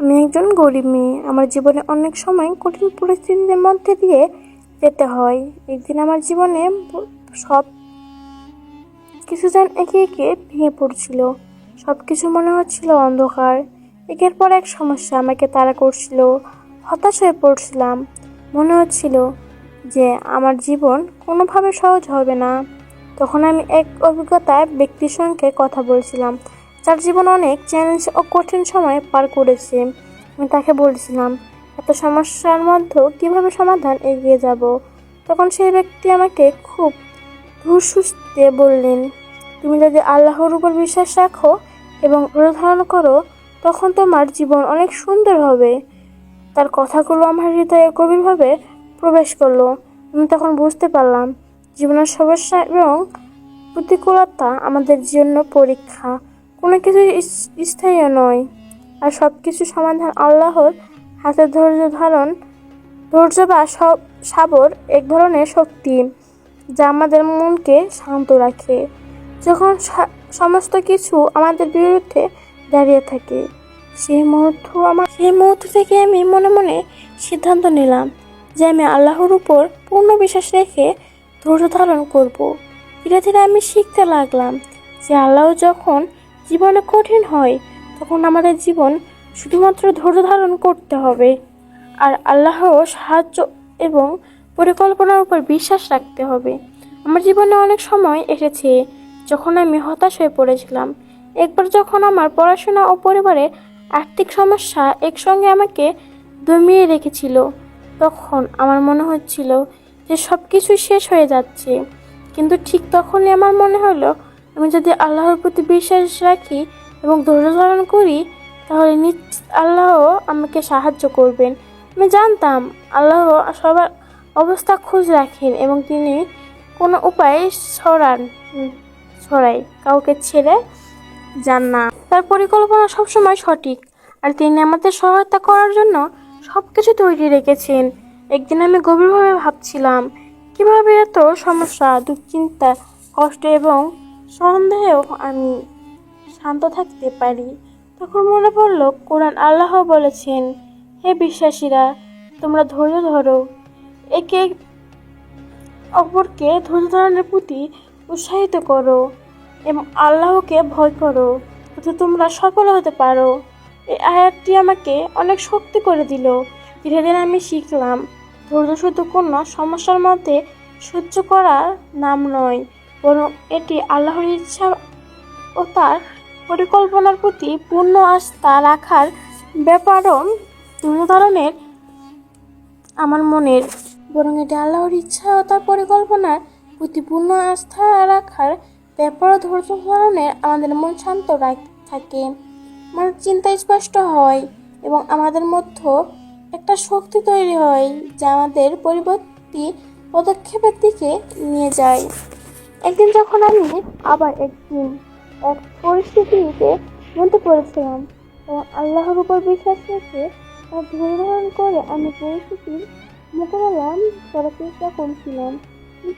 আমি একজন গরিব মেয়ে। আমার জীবনে অনেক সময় কঠিন পরিস্থিতির মধ্যে দিয়ে যেতে হয়। একদিন আমার জীবনে সব কিছু যেন একে একে ভেঙে পড়ছিল। সব কিছু মনে হচ্ছিল অন্ধকার। একের পর এক সমস্যা আমাকে তাড়া করছিল। হতাশ হয়ে পড়ছিলাম। মনে হচ্ছিল যে আমার জীবন কোনোভাবে সহজ হবে না। তখন আমি এক অভিজ্ঞতায় ব্যক্তির সঙ্গে কথা বলছিলাম। যার জীবন অনেক চ্যালেঞ্জ ও কঠিন সময় পার করেছে। আমি তাকে বলছিলাম, এত সমস্যার মধ্যেও কীভাবে সমাধান এগিয়ে যাব? তখন সেই ব্যক্তি আমাকে খুব ধূসুস্তে বললেন, তুমি যদি আল্লাহর উপর বিশ্বাস রাখো এবং ধৈর্য ধারণ করো, তখন তোমার জীবন অনেক সুন্দর হবে। তার কথাগুলো আমার হৃদয়ে গভীরভাবে প্রবেশ করল। আমি তখন বুঝতে পারলাম, জীবনের সমস্যা এবং প্রতিকূলতা আমাদের জন্য পরীক্ষা। কোনো কিছু স্থায়ী নয়। আর সব কিছু সমাধান আল্লাহর হাতে ধৈর্য ধারণ, ধৈর্য বা সব, সাবর এক ধরনের শক্তি যা আমাদের মনকে শান্ত রাখে। যখন সমস্ত কিছু আমাদের বিরুদ্ধে দাঁড়িয়ে থাকে, সেই মুহূর্ত আমার সেই মুহূর্ত থেকে আমি মনে মনে সিদ্ধান্ত নিলাম যে আমি আল্লাহর উপর পূর্ণ বিশ্বাস রেখে ধৈর্য ধারণ করব। ধীরে ধীরে আমি শিখতে লাগলাম যে আল্লাহ যখন জীবনে কঠিন হয়, তখন আমাদের জীবন শুধুমাত্র ধৈর্য ধারণ করতে হবে। আর আল্লাহ সাহায্য এবং পরিকল্পনার উপর বিশ্বাস রাখতে হবে। আমার জীবনে অনেক সময় এসেছে যখন আমি হতাশ হয়ে পড়েছিলাম। একবার যখন আমার পড়াশোনা ও পরিবারে আর্থিক সমস্যা একসঙ্গে আমাকে দমিয়ে রেখেছিল, তখন আমার মনে হচ্ছিল যে সব কিছু শেষ হয়ে যাচ্ছে। কিন্তু ঠিক তখনই আমার মনে হলো আমি যদি আল্লাহর প্রতি বিশ্বাস রাখি এবং ধৈর্য ধারণ করি, তাহলে নিশ্চিত আল্লাহ আমাকে সাহায্য করবেন। আমি জানতাম আল্লাহ সবার অবস্থা খোঁজ রাখেন এবং তিনি কোনো উপায় ছড়ান ছড়াই কাউকে ছেড়ে যান না। তার পরিকল্পনা সবসময় সঠিক আর তিনি আমাদের সহায়তা করার জন্য সব কিছু তৈরি রেখেছেন। একদিন আমি গভীরভাবে ভাবছিলাম, কীভাবে এত সমস্যা, দুশ্চিন্তা, কষ্ট এবং সন্দেহেও আমি শান্ত থাকতে পারি। তখন মনে পড়ল, কোরআন আল্লাহ বলেছেন, হে বিশ্বাসীরা, তোমরা ধৈর্য ধরো। একে অপরকে ধৈর্য ধারণের প্রতি উৎসাহিত করো এবং আল্লাহকে ভয় করো, যাতে তোমরা সফল হতে পারো। এই আয়াতটি আমাকে অনেক শক্তি করে দিল। ধীরে ধীরে আমি শিখলাম ধৈর্য শুধু কোনো সমস্যার মধ্যে সহ্য করার নাম নয় বরং এটি আল্লাহর ইচ্ছা ও তার পরিকল্পনার প্রতি পূর্ণ আস্থা রাখার ব্যাপারও ধারণের আমার মনের। বরং এটি আল্লাহর ইচ্ছা ও তার পরিকল্পনার প্রতি পূর্ণ আস্থা রাখার ব্যাপার ধৈর্য ধারণের আমাদের মন শান্ত থাকে। আমাদের চিন্তা স্পষ্ট হয় এবং আমাদের মধ্যে একটা শক্তি তৈরি হয় যা আমাদের পরিবর্তী পদক্ষেপের দিকে নিয়ে যায়। একদিন যখন আমি আবার একদিন এক পরিস্থিতিতে মধ্যে পড়েছিলাম এবং আল্লাহর উপর বিশ্বাস রেখে ধৈর্য করে আমি পরিস্থিতির মোকাবেলা করার চেষ্টা করছিলাম।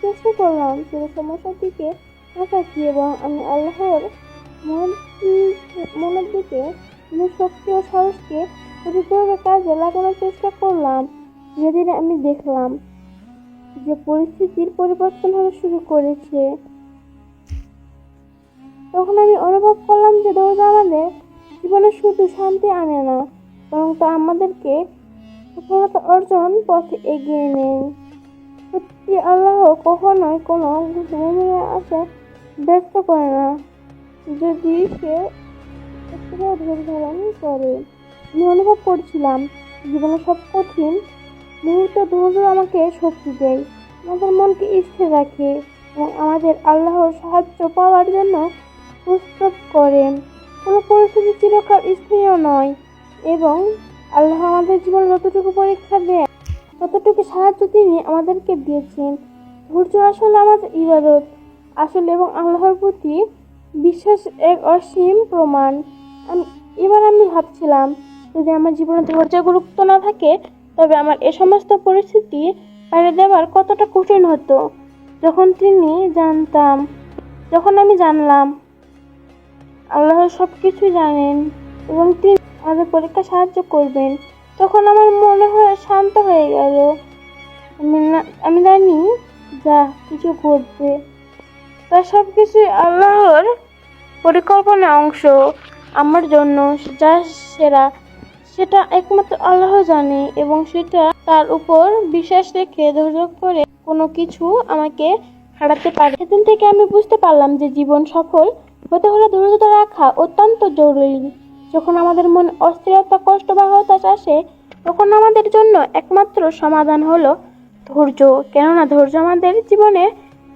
চেষ্টা করলাম পুরো সমস্যার দিকে তাকিয়ে, এবং আমি আল্লাহর মন- মনের দিকে নিজের শক্তি ও সাহসকে কাজে লাগানোর চেষ্টা করলাম। ধীরে আমি দেখলাম যে পরিস্থিতির পরিবর্তন হতে শুরু করেছে। তখন আমি অনুভব করলাম যে ধৈর্য আমাদের জীবনে শুধু শান্তি আনে না, বরং তা আমাদেরকে সফলতা অর্জন পথে এগিয়ে নেয়। সত্যি আল্লাহ কখনোই কোনো মুমিনের আশা ব্যর্থ করে না। যদি সে ধৈর্য ধারণ করে, আমি অনুভব করছিলাম জীবনে সব কঠিন মুহূর্ত ধৈর্য আমাকে শক্তি দেয়। আমাদের মনকে স্থির রাখে এবং আমাদের আল্লাহর সাহায্য পাওয়ার জন্য প্রস্তুত করেন। কোনো পরিস্থিতি চিরকাল স্থায়ীও নয় এবং আল্লাহ আমাদের জীবনে যতটুকু পরীক্ষা দেয় ততটুকু সাহায্য তিনি আমাদেরকে দিয়েছেন। ধৈর্য আসলে আমাদের ইবাদত। আসলে এবং আল্লাহর প্রতি বিশ্বাস এক অসীম প্রমাণ। আমি এবার আমি ভাবছিলাম, যদি আমার জীবনে ধৈর্যের গুরুত্ব না থাকে, তবে আমার এ সমস্ত পরিস্থিতি পাড়ি দেওয়ার কতটা কঠিন হতো? যখন তিনি জানতাম, যখন আমি জানলাম, আল্লাহ সব কিছু জানেন এবং তিনি আমাদের পরীক্ষা সাহায্য করবেন, তখন আমার মনে হয় শান্ত হয়ে গেল। আমি আমি জানি যা কিছু ঘটবে। তা সব কিছুই আল্লাহর পরিকল্পনার অংশ। আমার জন্য যা সেরা সেটা একমাত্র আল্লাহ জানে এবং সেটা তার উপর বিশ্বাস রেখে ধৈর্য করে কোনো কিছু আমাকে হারাতে পারে। সেদিন থেকে আমি বুঝতে পারলাম যে জীবন সফল হতে হলে ধৈর্য রাখা অত্যন্ত জরুরি। যখন আমাদের মনে অস্থিরতা, কষ্ট বা হতাশ আসে, তখন আমাদের জন্য একমাত্র সমাধান হলো ধৈর্য। কেননা ধৈর্য আমাদের জীবনে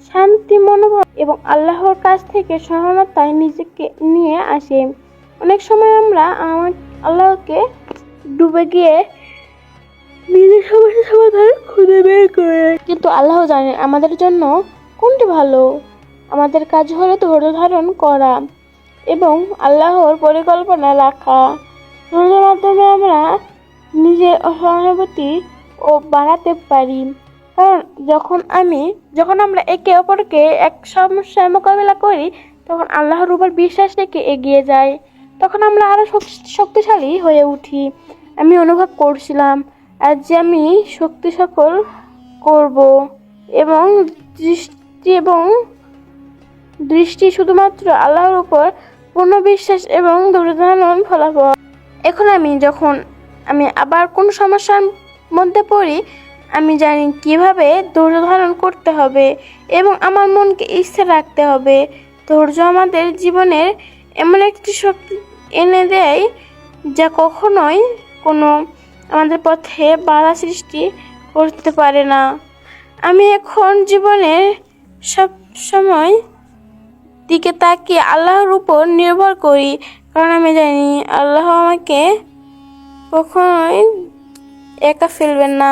শান্তি, মনোভাব এবং আল্লাহর কাছ থেকে সহায়তায় নিজেকে নিয়ে আসে। অনেক সময় আমরা আমার আল্লাহকে ডুবে গিয়ে নিজের সমস্যা সমাধান খুঁজে বের করে কিন্তু আল্লাহ জানেন আমাদের জন্য কোনটি ভালো। আমাদের কাজ হলো ধৈর্য ধারণ করা এবং আল্লাহর পরিকল্পনা রাখা। ধৈর্যের মাধ্যমে আমরা নিজের সহানুভূতি ও বাড়াতে পারি। কারণ যখন আমি, যখন আমরা একে অপরকে এক সমস্যার মোকাবিলা করি, তখন আল্লাহর উপর বিশ্বাস রেখে এগিয়ে যাই। তখন আমরা আরও শক- শক্তিশালী হয়ে উঠি। আমি অনুভব করছিলাম আজ যে আমি শক্তি সকল করব এবং দৃষ্টি এবং দৃষ্টি শুধুমাত্র আল্লাহর উপর পূর্ণ বিশ্বাস এবং ধৈর্যধারণ ফলাফল। এখন আমি যখন আমি আবার কোন সমস্যার মধ্যে পড়ি, আমি জানি কীভাবে ধৈর্য ধারণ করতে হবে এবং আমার মনকে স্থির রাখতে হবে। ধৈর্য আমাদের জীবনের এমন একটি শক্তি এনে দেয় যা কখনোই কোনো আমাদের পথে বাধা সৃষ্টি করতে পারে না। আমি এখন জীবনের সব সময় দিকে তাকিয়ে আল্লাহর উপর নির্ভর করি, কারণ আমি জানি আল্লাহ আমাকে কখনোই একা ফেলবেন না।